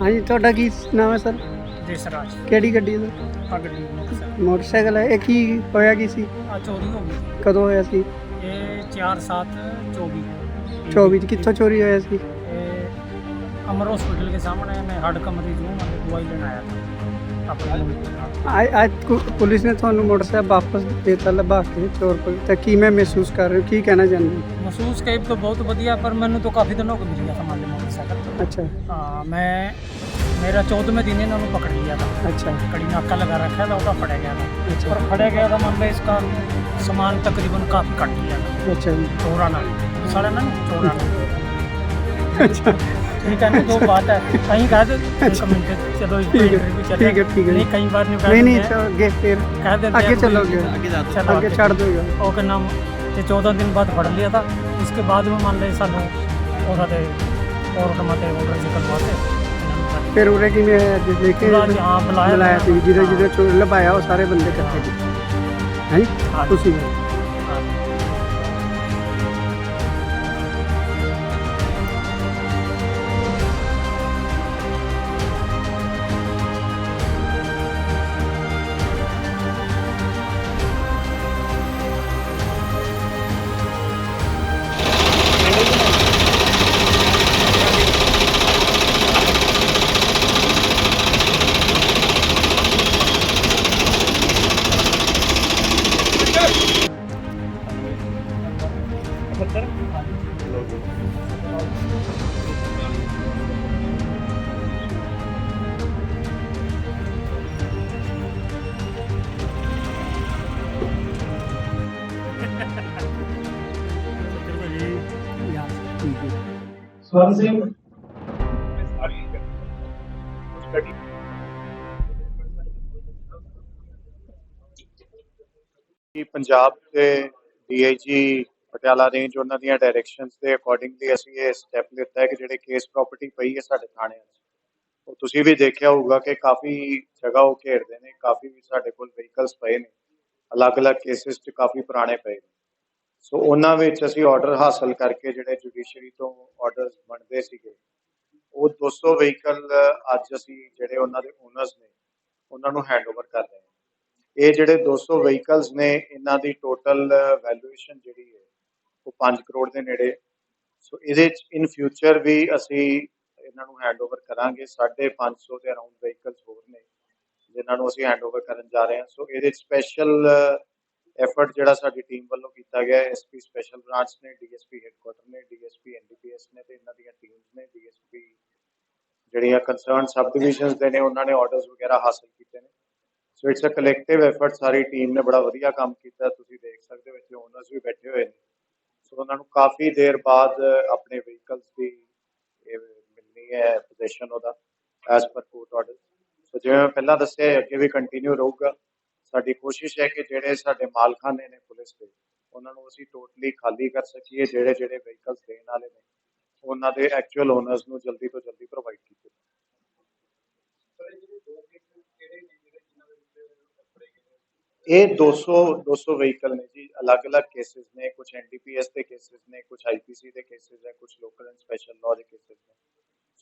ਹਾਂਜੀ ਤੁਹਾਡਾ ਕੀ ਨਾਮ ਹੈ ਸਰ? ਦੇਸਰਾਜ ਕਿਹੜੀ ਗੱਡੀ ਹੈ ਸਰ? ਮੋਟਰਸਾਈਕਲ। ਹੈ। ਇਹ ਕੀ ਹੋਇਆ ਕੀ ਸੀ? ਆ ਚੋਰੀ ਹੋ ਗਈ। ਕਦੋਂ ਹੋਇਆ ਸੀ? ਇਹ 4724 24 ਚ ਕਿੱਥੋਂ ਚੋਰੀ ਹੋਇਆ ਸੀ? ਇਹ ਅਮਰ ਹਸਪੀਟਲ ਦੇ ਸਾਹਮਣੇ ਮੈਂ ਹੱਡ ਕਮਰੇ ਨੂੰ ਮੈਂ ਦਵਾਈ ਲੈਣ ਆਇਆ ਸੀ। ਆਪਣਾ ਅੱਜ- ਅੱਜ ਪੁਲਿਸ ਨੇ ਤੁਹਾਨੂੰ ਮੋਟਰਸਾਈਕਲ ਵਾਪਸ ਦਿੱਤਾ ਲੱਭਾ ਕੇ ਚੋਰ ਕੋਲ। ਤਾਂ ਕੀ ਮੈਂ ਮਹਿਸੂਸ ਕਰ ਰਹੇ ਕੀ ਕਹਿਣਾ ਚਾਹੁੰਦੇ? ਮਹਿਸੂਸ ਕੈਬ ਤੋਂ ਬਹੁਤ ਵਧੀਆ ਪਰ ਮੈਨੂੰ ਤਾਂ ਕਾਫੀ ਦਿਨ ਹੋ ਮਿਲਿਆ ਸਮਾਨ मान लो मोटरसाइकिल ਅੱਛਾ हाँ मैं मेरा चौदहवें दिन इन्होंने पकड़ लिया था ਅੱਛਾ कड़ी नाका लगा रखा था उसका फड़ा गया था ਅੱਛਾ पर फड़ा गया था मान लो इसका सामान तकरीबन काफ़ी कट लिया था ਅੱਛਾ ਜੀ चौड़ा ना साढ़े ना चौड़ा ना ਅੱਛਾ ठीक है ना जो बात है कहीं कह दे एक मिनट चलो इस ठीक है, इंटरव्यू चले ठीक है, ठीक है। नहीं कई बार नहीं कह ਨਹੀਂ ਨਹੀਂ देते हैं। ਚਲੋ ਅੱਗੇ ਫਿਰ कह देते आगे हैं चलोगे। चलो ਅੱਗੇ ਛੱਡ ਦੋਗਾ ओके नाम ये चौदह दिन बाद पढ़ लिया था इसके बाद में मान ले सानू ਔਰਤ ਮਤੇ ਆਰਡਰ ਨਿਕਲਵਾਤੇ ਇਹਨਾਂ ਨੂੰ ਫਿਰ ਉਹਨੇ ਕਿਵੇਂ ਜਿਸ ਲੈ ਕੇ ਆਪ ਬੁਲਾਇਆ ਬੁਲਾਇਆ ਸੀ ਜਿਹਦੇ ਜਿਹਦੇ ਚੋਰ ਲਭਾਇਆ ਉਹ ਸਾਰੇ ਬੰਦੇ ਇਕੱਠੇ। ਕੀਤੇ ਹੈ ਤੁਸੀਂ। सत्तर स्वर्ण सिंह पंजाब के डीआईजी ਪਟਿਆਲਾ ਰੇਂਜ ਉਹਨਾਂ ਦੀਆਂ ਡਾਇਰੈਕਸ਼ਨਸ ਦੇ ਅਕੋਰਡਿੰਗਲੀ ਅਸੀਂ ਇਹ ਸਟੈਪ ਲਿੱਤਾ ਹੈ ਕਿ ਜਿਹੜੇ ਕੇਸ ਪ੍ਰਾਪਰਟੀ ਪਈ ਹੈ ਸਾਡੇ ਥਾਣੇ 'ਚ। ਉਹ ਤੁਸੀਂ ਵੀ ਦੇਖਿਆ ਹੋਊਗਾ ਕਿ ਕਾਫੀ ਜਗ੍ਹਾ ਉਹ ਘੇਰਦੇ ਨੇ, ਕਾਫੀ ਸਾਡੇ ਕੋਲ ਵਹੀਕਲਸ ਪਏ ਨੇ। ਅਲੱਗ-ਅਲੱਗ ਕੇਸਿਸ 'ਚ ਕਾਫੀ ਪੁਰਾਣੇ ਪਏ ਨੇ। ਸੋ ਉਹਨਾਂ ਵਿੱਚ ਅਸੀਂ ਆਰਡਰ ਹਾਸਲ ਕਰਕੇ ਜਿਹੜੇ ਜੁਡੀਸ਼ਰੀ ਤੋਂ ਆਰਡਰਸ ਬਣਦੇ ਸੀਗੇ, ਉਹ 200 ਵਹੀਕਲ ਅੱਜ ਅਸੀਂ ਜਿਹੜੇ ਉਹਨਾਂ ਦੇ ਓਨਰਸ ਨੇ, ਉਹਨਾਂ ਨੂੰ ਹੈਂਡਓਵਰ ਕਰ ਰਹੇ ਹਾਂ। ਇਹ ਜਿਹੜੇ 200 ਵਹੀਕਲਸ ਨੇ, ਇਹਨਾਂ ਦੀ ਟੋਟਲ ਵੈਲਿਊਏਸ਼ਨ ਜਿਹੜੀ ਹੈ 5 ਕਰੋੜ ਦੇ ਨੇੜੇ। ਸੋ ਇਹਦੇ ਚ ਇਨ ਫਿਊਚਰ ਵੀ ਅਸੀਂ ਇਹਨਾਂ ਨੂੰ ਹੈਂਡਓਵਰ ਕਰਾਂਗੇ। 550 ਦੇ ਅਰਾਊਂਡ ਵਹੀਕਲਸ ਹੋਰ ਨੇ, ਜਿਨ੍ਹਾਂ ਨੂੰ ਅਸੀਂ ਹੈਂਡਓਵਰ ਕਰਨ ਜਾ ਰਹੇ ਹਾਂ। ਸੋ ਇਹਦੇ ਸਪੈਸ਼ਲ ਐਫਰਟ ਜਿਹੜਾ ਸਾਡੀ ਟੀਮ ਵੱਲੋਂ ਕੀਤਾ ਗਿਆ ਹੈ। ਐਸਪੀ ਸਪੈਸ਼ਲ ਬ੍ਰਾਂਚ ਨੇ ਡੀਐਸਪੀ ਹੈੱਡਕੁਆਟਰ ਨੇ ਡੀਐਸਪੀ ਐਨਡੀਪੀਐਸ ਨੇ ਤੇ ਇਹਨਾਂ ਦੀਆਂ ਟੀਮਸ ਨੇ। ਡੀਐਸਪੀ ਜਿਹੜੀਆਂ ਕੰਸਰਨ ਸਬ ਡਿਵੀਜ਼ਨਸ ਦੇ ਨੇ, ਉਹਨਾਂ ਨੇ ਆਰਡਰਸ ਵਗੈਰਾ ਹਾਸਲ ਕੀਤੇ ਨੇ। So it's a collective effort sorry team ਨੇ ਬੜਾ ਵਧੀਆ ਕੰਮ ਕੀਤਾ। ਤੁਸੀਂ ਦੇਖ ਸਕਦੇ ਹੋ, ਇੱਥੇ ਓਨਰਸ ਵੀ ਬੈਠੇ ਹੋਏ ਨੇ। ਉਹਨਾਂ ਨੂੰ ਕਾਫੀ ਦੇਰ ਬਾਅਦ ਆਪਣੇ ਵਹੀਕਲਸ ਦੀ ਮਿਲਣੀ ਹੈ ਪੋਜੀਸ਼ਨ ਉਹਦਾ ਐਸ ਪਰ ਕੋਰਟ ਆਰਡਰ ਸੋ ਜਿਵੇਂ ਮੈਂ ਪਹਿਲਾਂ ਦੱਸਿਆ ਅੱਗੇ ਵੀ ਕੰਟੀਨਿਊ ਰਹੂਗਾ। ਸਾਡੀ ਕੋਸ਼ਿਸ਼ ਹੈ ਕਿ ਜਿਹੜੇ ਸਾਡੇ ਮਾਲਖਾਨੇ ਨੇ ਪੁਲਿਸ ਦੇ ਉਹਨਾਂ ਨੂੰ ਅਸੀਂ ਟੋਟਲੀ ਖਾਲੀ ਕਰ ਸਕੀਏ ਜਿਹੜੇ ਜਿਹੜੇ ਵਹੀਕਲਸ ਦੇਣ ਵਾਲੇ ਨੇ ਉਹਨਾਂ ਦੇ ਐਕਚੁਅਲ ਓਨਰਸ ਨੂੰ ਜਲਦੀ ਤੋਂ ਜਲਦੀ ਪ੍ਰੋਵਾਈਡ ਕੀਤੇ ਇਹ 200 200 ਵਹੀਕਲ ਨੇ ਅਲੱਗ-ਅਲੱਗ ਕੇਸਿਸ ਨੇ ਕੁਝ ਐਨਡੀਪੀਐਸ ਦੇ ਕੇਸਿਸ ਨੇ ਕੁਝ ਆਈਪੀਸੀ ਦੇ ਕੇਸਿਸ ਹੈ ਕੁਝ ਲੋਕਲ ਐਂਡ ਸਪੈਸ਼ਲ ਲਾਅ ਦੇ ਕੇਸਿਸ ਨੇ।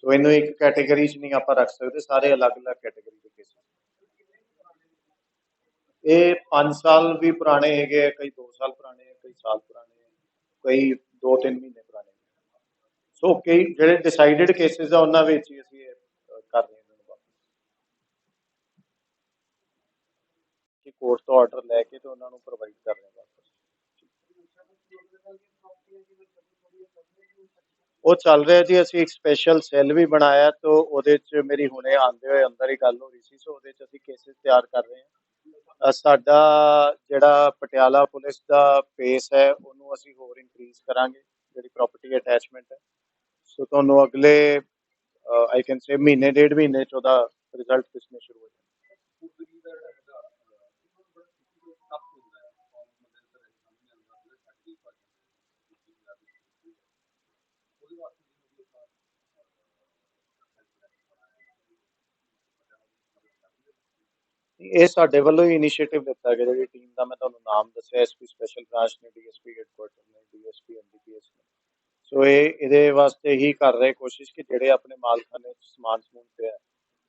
ਸੋ ਇਹਨੂੰ ਇੱਕ ਕੈਟਾਗਰੀ 'ਚ ਨਹੀਂ ਆਪਾਂ ਰੱਖ ਸਕਦੇ, ਸਾਰੇ ਅਲੱਗ-ਅਲੱਗ ਕੈਟਾਗਰੀ ਦੇ ਕੇਸਿਸ ਇਹ 5 ਸਾਲ ਵੀ ਪੁਰਾਣੇ ਹੈਗੇ ਕਈ 2 ਸਾਲ ਪੁਰਾਣੇ ਕਈ ਸਾਲ ਪੁਰਾਣੇ ਕਈ 2-3 ਮਹੀਨੇ ਪੁਰਾਣੇ ਸੋ ਕਈ ਜਿਹੜੇ ਡਿਸਾਈਡਡ ਕੇਸਿਸ ਆ, ਉਹਨਾਂ ਵਿੱਚ ਹੀ ਅਸੀਂ ਇਹ ਕਰ ਰਹੇ ਹਾਂ ਕਿ ਕੋਰਟ ਤੋਂ ਆਰਡਰ ਲੈ ਕੇ ਤੇ ਉਹਨਾਂ ਨੂੰ ਪ੍ਰੋਵਾਈਡ ਕਰ ਰਹੇ ਹਾਂ ਉਹ ਚੱਲ ਰਿਹਾ ਜੀ, ਅਸੀਂ ਇੱਕ ਸਪੈਸ਼ਲ ਸੈੱਲ ਵੀ ਬਣਾਇਆ ਤੋਂ ਉਹਦੇ 'ਚ ਮੇਰੀ ਹੁਣੇ ਆਂਦੇ ਹੋਏ ਅੰਦਰ ਹੀ ਗੱਲ ਹੋ ਰਹੀ ਸੀ, ਸੋ ਉਹਦੇ 'ਚ ਅਸੀਂ ਕੇਸਿਸ ਤਿਆਰ ਕਰ ਰਹੇ ਹਾਂ। ਸਾਡਾ ਜਿਹੜਾ ਪਟਿਆਲਾ ਪੁਲਿਸ ਦਾ ਪੇਸ ਹੈ, ਉਹਨੂੰ ਅਸੀਂ ਹੋਰ ਇਨਕਰੀਜ਼ ਕਰਾਂਗੇ, ਜਿਹੜੀ ਪ੍ਰਾਪਰਟੀ ਅਟੈਚਮੈਂਟ ਹੈ। ਸੋ ਤੁਹਾਨੂੰ ਅਗਲੇ ਆਈ ਕੈਨ ਸੇ ਮਹੀਨੇ, ਡੇਢ ਮਹੀਨੇ 'ਚ ਉਹਦਾ ਰਿਜ਼ਲਟ ਦਿਸਣੇ ਸ਼ੁਰੂ ਹੋ ਜਾਣਗੇ ਇਹ ਸਾਡੇ ਵੱਲੋਂ ਹੀ ਇਨੀਸ਼ੀਏਟਿਵ ਲਿੱਤਾ ਗਿਆ, ਜਿਹੜੀ ਟੀਮ ਦਾ ਮੈਂ ਤੁਹਾਨੂੰ ਨਾਮ ਦੱਸਿਆ ਐਸਪੀ ਸਪੈਸ਼ਲ ਬ੍ਰਾਂਚ ਨੇ ਡੀਐਸਪੀ ਹੈੱਡਕੁਆਟਰ ਨੇ ਡੀਐਸਪੀ ਐਨਡੀਪੀਐਸ ਨੇ। ਸੋ ਇਹ ਇਹਦੇ ਵਾਸਤੇ ਹੀ ਕਰ ਰਹੇ ਕੋਸ਼ਿਸ਼ ਕਿ ਜਿਹੜੇ ਆਪਣੇ ਮਾਲਖਾਨੇ 'ਚ ਸਮਾਨ ਸਮੂਨ ਪਿਆ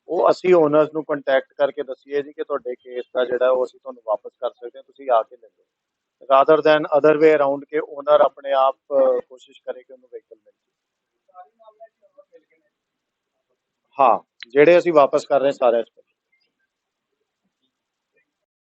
ਉਹ ਅਸੀਂ ਓਨਰਸ ਨੂੰ ਕੰਟੈਕਟ ਕਰਕੇ ਦਸੀਏ ਜੀ ਕਿ ਤੁਹਾਡੇ ਕੇਸ ਦਾ ਜਿਹੜਾ ਉਹ ਅਸੀਂ ਤੁਹਾਨੂੰ ਵਾਪਸ ਕਰ ਸਕਦੇ ਹਾਂ, ਤੁਸੀਂ ਆ ਕੇ ਲੈ ਲਓ। Rather than other way around ਕਿ ਓਨਰ ਆਪਣੇ ਆਪ ਕੋਸ਼ਿਸ਼ ਕਰੇ ਕਿ ਉਹਨੂੰ ਹਾਂ ਜਿਹੜੇ ਅਸੀਂ ਵਾਪਸ ਕਰ ਰਹੇ ਸਾਰਿਆਂ 'ਚ।